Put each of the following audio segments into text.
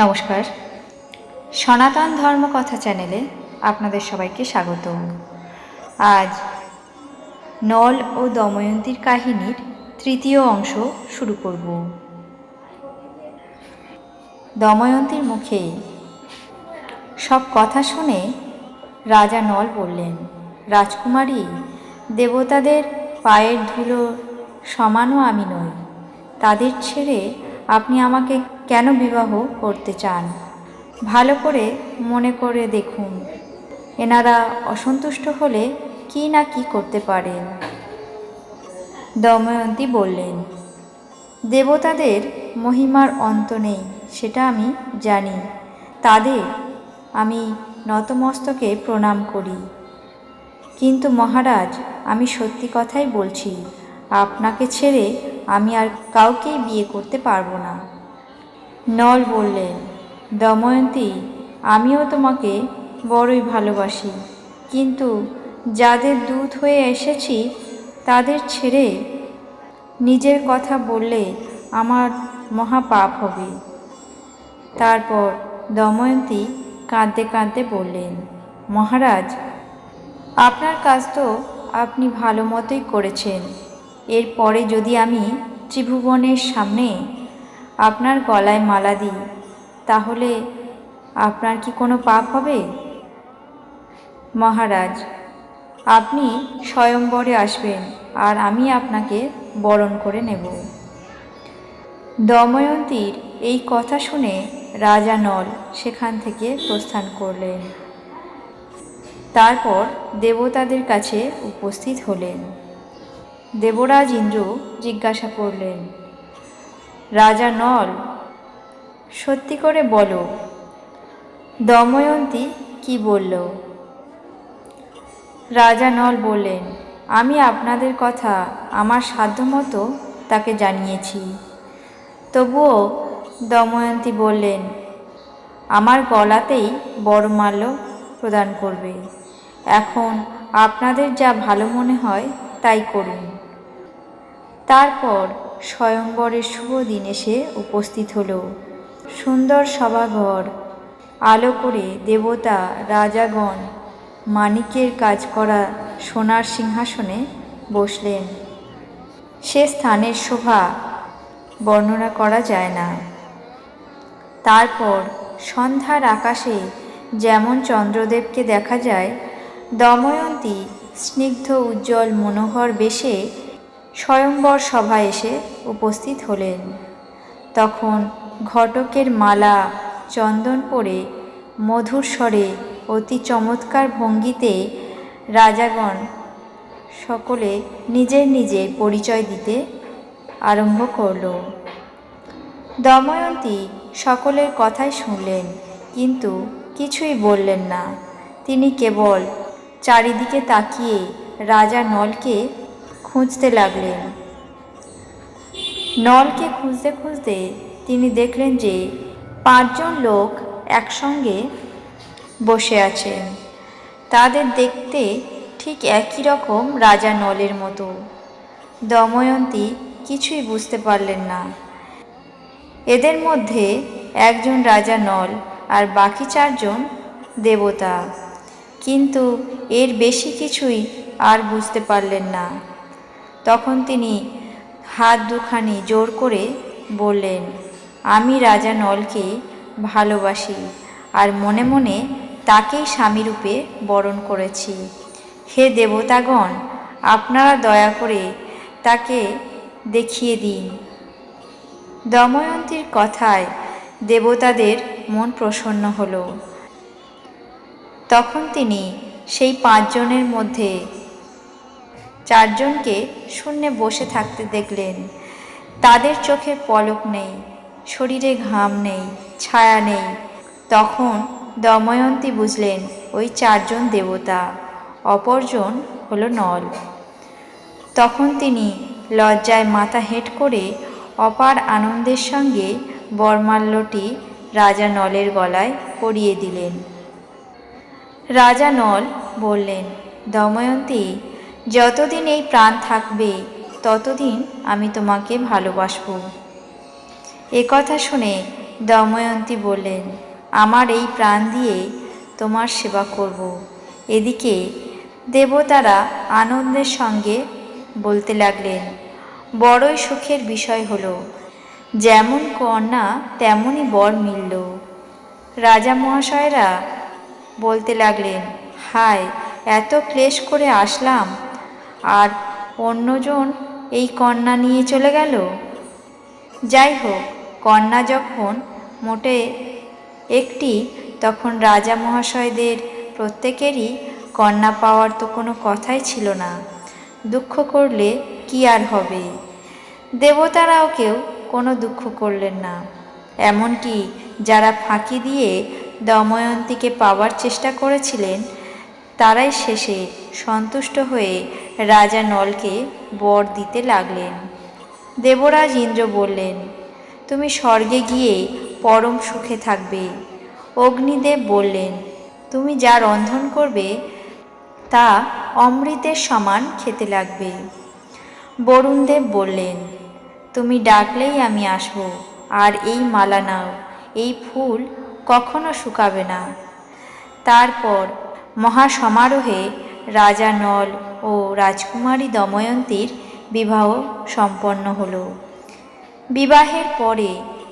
নমস্কার। সনাতন ধর্ম কথা চ্যানেলে আপনাদের সবাইকে স্বাগত। আজ নল ও দময়ন্তীর কাহিনীর তৃতীয় অংশ শুরু করব। দময়ন্তীর মুখে সব কথা শুনে রাজা নল বললেন, রাজকুমারী, দেবতাদের পায়ের ধুলো সমানও আমি নই। তাদের ছেড়ে আপনি আমাকে কেন বিবাহ করতে চান? ভালো করে মনে করে দেখুন। এনারা অসন্তুষ্ট হলে কি না কি করতে পারেন? দময়ন্তী বললেন, দেবতাদের মহিমার অন্ত নেই, সেটা আমি জানি। তাদের আমি নতমস্তকে প্রণাম করি। কিন্তু মহারাজ, আমি সত্যি কথাই বলছি, আপনাকে ছেড়ে আমি আর কাউকেই বিয়ে করতে পারব না। নল বললেন, দময়ন্তী, আমিও তোমাকে বড়ই ভালোবাসি। কিন্তু যাদের দূত হয়ে এসেছি, তাদের ছেড়ে নিজের কথা বললে আমার মহাপাপ হবে তারপর দময়ন্তী কাঁদতে কাঁদতে বললেন, মহারাজ, আপনার কাজ তো আপনি ভালো মতোই করেছেন। এরপরে যদি আমি ত্রিভুবনের সামনে আপনার গলায় মালা দিই, তাহলে আপনার কি কোনো পাপ হবে? মহারাজ, আপনি স্বয়ংবরে আসবেন আর আমি আপনাকে বরণ করে নেব। দময়ন্তীর এই কথা শুনে রাজা নল সেখান থেকে প্রস্থান করলেন। তারপর দেবতাদের কাছে উপস্থিত হলেন। দেবরাজ ইন্দ্র জিজ্ঞাসা করলেন রাজা নল, সত্যি করে বলো, দময়ন্তী কি বলল? রাজা নল বললেন, আমি আপনাদের কথা আমার সাধ্যমতো তাকে জানিয়েছি। তবুও দময়ন্তী বললেন, আমার গলাতেই বড়মাল্য প্রদান করবে। এখন আপনাদের যা ভালো মনে হয় তাই করুন। তারপর স্বয়ংবরের শুভ দিন এসে উপস্থিত হলো। সুন্দর সভাঘর, আলো করে দেবতা, রাজাগণ, মানিকের কাজ করা সোনার সিংহাসনে বসলেন। সে স্থানের শোভা বর্ণনা করা যায় না। তারপর সন্ধ্যার আকাশে যেমন চন্দ্রদেবকে দেখা যায়, দময়ন্তী স্নিগ্ধ উজ্জ্বল মনোহর বেশে স্বয়ংবর সভায় এসে উপস্থিত হলেন। তখন ঘটকের মালা, চন্দন পরে, মধুর স্বরে, অতি চমৎকার ভঙ্গিতে রাজাগণ সকলে নিজের নিজের পরিচয় দিতে আরম্ভ করল। দময়ন্তী সকলের কথাই শুনলেন, কিন্তু কিছুই বললেন না। তিনি কেবল চারিদিকে তাকিয়ে রাজা নলকে খুঁজতে লাগলেন। নলকে খুঁজতে খুঁজতে তিনি দেখলেন যে পাঁচজন লোক একসঙ্গে বসে আছেন। তাদের দেখতে ঠিক একই রকম রাজা নলের মতো। দময়ন্তী কিছুই বুঝতে পারলেন না। এদের মধ্যে একজন রাজা নল আর বাকি চারজন দেবতা। কিন্তু এর বেশি কিছুই আর বুঝতে পারলেন না। তখন তিনি হাত দুখানি জোর করে বললেন, আমি রাজা নলকে ভালোবাসি আর মনে মনে তাকেই স্বামীরূপে বরণ করেছি। হে দেবতাগণ, আপনারা দয়া করে তাকে দেখিয়ে দিন দময়ন্তীর কথায় দেবতাদের মন প্রসন্ন হল। তখন তিনি সেই পাঁচজনের মধ্যে চারজনকে শূন্যে বসে থাকতে দেখলেন। তাদের চোখে পলক নেই, শরীরে ঘাম নেই, ছায়া নেই। তখন দময়ন্তী বুঝলেন, ওই চারজন দেবতা, অপরজন হলো নল। তখন তিনি লজ্জায় মাথা হেঁট করে অপার আনন্দের সঙ্গে বরমাল্যটি রাজা নলের গলায় পরিয়ে দিলেন। রাজা নল বললেন, দময়ন্তী যতদিন এই প্রাণ থাকবে, ততদিন আমি তোমাকে ভালোবাসব। এ কথা শুনে দময়ন্তী বললেন, আমার এই প্রাণ দিয়ে তোমার সেবা করব। এদিকে দেবতারা আনন্দের সঙ্গে বলতে লাগলেন, বড়ই সুখের বিষয় হলো, যেমন কন্যা তেমনই বর মিলল। রাজা মহাশয়রা বলতে লাগলেন, হায়, এত ক্লেশ করে আসলাম আর অন্যজন এই কন্যা নিয়ে চলে গেল। যাই হোক কন্যা যখন মোটে একটি, তখন রাজা মহাশয়দের প্রত্যেকেরই কন্যা পাওয়ার তো কোনো কথাই ছিল না। দুঃখ করলে কি আর হবে? দেবতারাও কেউ কোনো দুঃখ করলেন না। এমনকি যারা ফাঁকি দিয়ে দময়ন্তীকে পাওয়ার চেষ্টা করেছিলেন, তারাই শেষে সন্তুষ্ট হয়ে রাজা নলকে বর দিতে লাগলেন। দেবরাজ ইন্দ্র বললেন, তুমি স্বর্গে গিয়ে পরম সুখে থাকবে। অগ্নিদেব বললেন, তুমি যা রন্ধন করবে, তা অমৃতের সমান খেতে লাগবে। বরুণদেব বললেন, তুমি ডাকলেই আমি আসব, আর এই মালা নাও, এই ফুল কখনো শুকাবে না। তারপর মহাসমারোহে রাজা নল ও রাজকুমারী দময়ন্তীর বিবাহ সম্পন্ন হল। বিবাহের পরে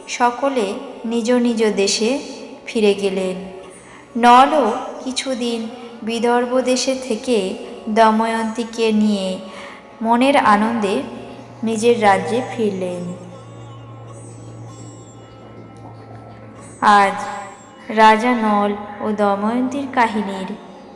সকলে নিজ নিজ দেশে ফিরে গেলেন। নলও কিছুদিন বিদর্ভ দেশে থেকে দময়ন্তীকে নিয়ে মনের আনন্দে নিজের রাজ্যে ফিরলেন। আজ রাজা নল ও দময়ন্তীর কাহিনীর